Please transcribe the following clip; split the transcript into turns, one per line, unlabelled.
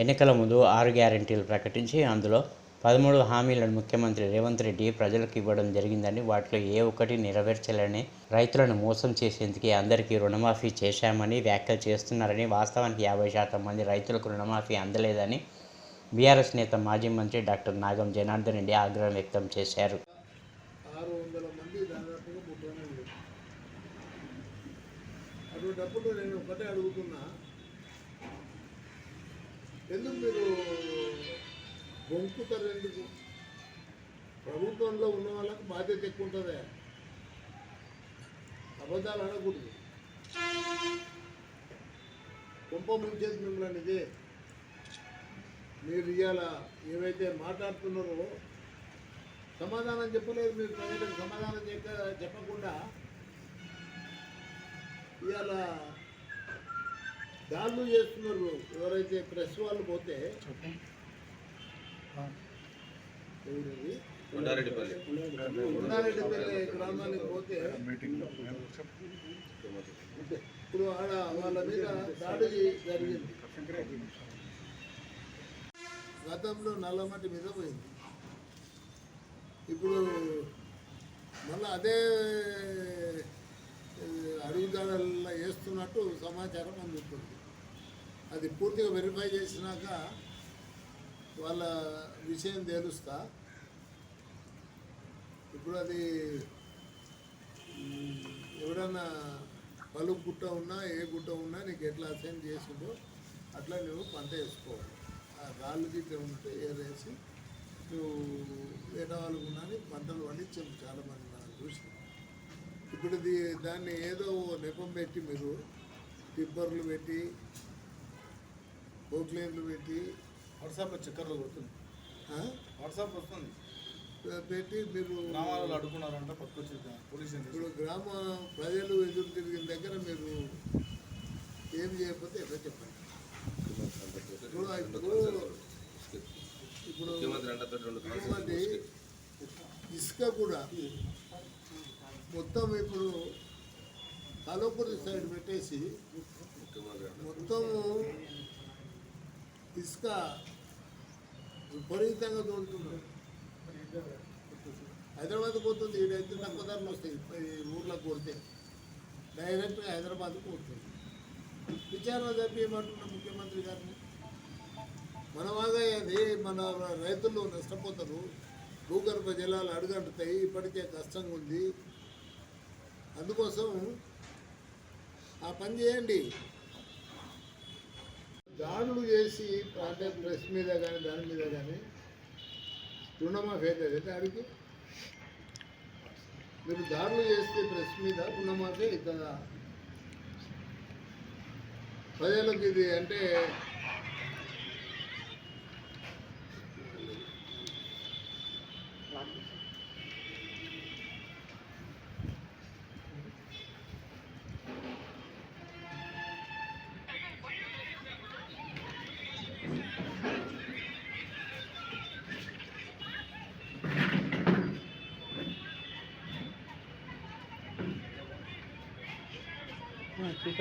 ఎన్నికల ముందు ఆరు గ్యారంటీలు ప్రకటించి అందులో పదమూడు హామీలను ముఖ్యమంత్రి రేవంత్ రెడ్డి ప్రజలకు ఇవ్వడం జరిగిందని వాటిలో ఏ ఒక్కటి నెరవేర్చలేని రైతులను మోసం చేసేందుకే అందరికీ రుణమాఫీ చేశామని వ్యాఖ్యలు చేస్తున్నారని వాస్తవానికి యాభై శాతం మంది రైతులకు రుణమాఫీ అందలేదని బీఆర్ఎస్ నేత మాజీ మంత్రి డాక్టర్ నాగం జనార్దన్ రెడ్డి ఆగ్రహం వ్యక్తం చేశారు.
ఆరు నేను ఒకటే అడుగుతున్నా. ఎందుకు మీరు బొంకుతారు ఎందుకు ప్రభుత్వంలో ఉన్న వాళ్ళకి బాధ్యత ఎక్కువ ఉంటుందా. అబద్ధాలు అనకూడదు కుంప ముంచేది మిమ్మల్ని ఇది. మీరు ఇవాళ ఏవైతే మాట్లాడుతున్నారో సమాధానం చెప్పలేదు మీరు ప్రజలకు సమాధానం చెప్ప చెప్పకుండా ఇవాళ దాడులు చేస్తున్నారు. ఎవరైతే ప్రెస్ వాళ్ళు పోతే
కొండారెడ్డిపల్లి.
గ్రామానికి పోతే ఇప్పుడు ఆడ వాళ్ళ మీద దాడి జరిగింది. గతంలో నల్లమట్టి మీద పోయింది. ఇప్పుడు మళ్ళీ అదే అడుగుజాడల్లో వేస్తున్నట్టు సమాచారం అందుతుంది. అది పూర్తిగా వెరిఫై చేసినాక వాళ్ళ విషయం తేలుస్తా. ఇప్పుడు అది ఎవడన్నా పలు గుట్ట ఉన్నా ఏ గుట్ట ఉన్నా నీకు ఎట్లా అసైన్ చేసిందో అట్లా నువ్వు పంట వేసుకోవాలి. ఆ రాళ్ళు గిట్ల ఉంటే ఏరేసి నువ్వు వేట వాళ్ళకు పంటలు పండించాము చాలా మంది మనం చూసి ఇప్పుడు దాన్ని ఏదో నెపం పెట్టి మీరు టిప్పర్లు పెట్టి పోక్లేన్లు పెట్టి
వాట్సాప్ చక్కర్లు కొడుతుంది.
ఆ,
వాట్సాప్ వస్తుంది.
పెట్టి మీరు
గ్రామాలలో అడుగుతున్నారంట పట్టుకొచ్చి పోలీస్
ఇప్పుడు గ్రామ ప్రజలు ఎదురు తిరిగిన దగ్గర మీరు ఏం చేయకపోతే ఎట్లా చెప్పండి. ఇప్పుడు ఇప్పుడు ఇసుక కూడా మొత్తం ఇప్పుడు కలోపురి సైడ్ పెట్టేసి మొత్తము ఇసుక విపరీతంగా తోలుతున్నారు హైదరాబాద్ పోతుంది ఈడైతే తక్కువ ధరలు వస్తాయి ఈ కొడితే. డైరెక్ట్గా హైదరాబాద్ పోతుంది. విచారణ జరిపేయమంటున్న ముఖ్యమంత్రి గారిని. మన వాగయ్యది మన రైతులు నష్టపోతారు భూగర్భ జలాలు అడుగంటుతాయి ఇప్పటికే కష్టంగా ఉంది అందుకోసం ఆ పని చేయండి దాడులు చేసి అంటే ప్రెస్ మీద కానీ దాని మీద కానీ రుణమాఫీ అవుతుంది దానికి మీరు దాడులు చేస్తే ప్రెస్ మీద రుణమాఫీ అవుతుందా ప్రజలకు ఇది అంటే
Thank
you.
তুই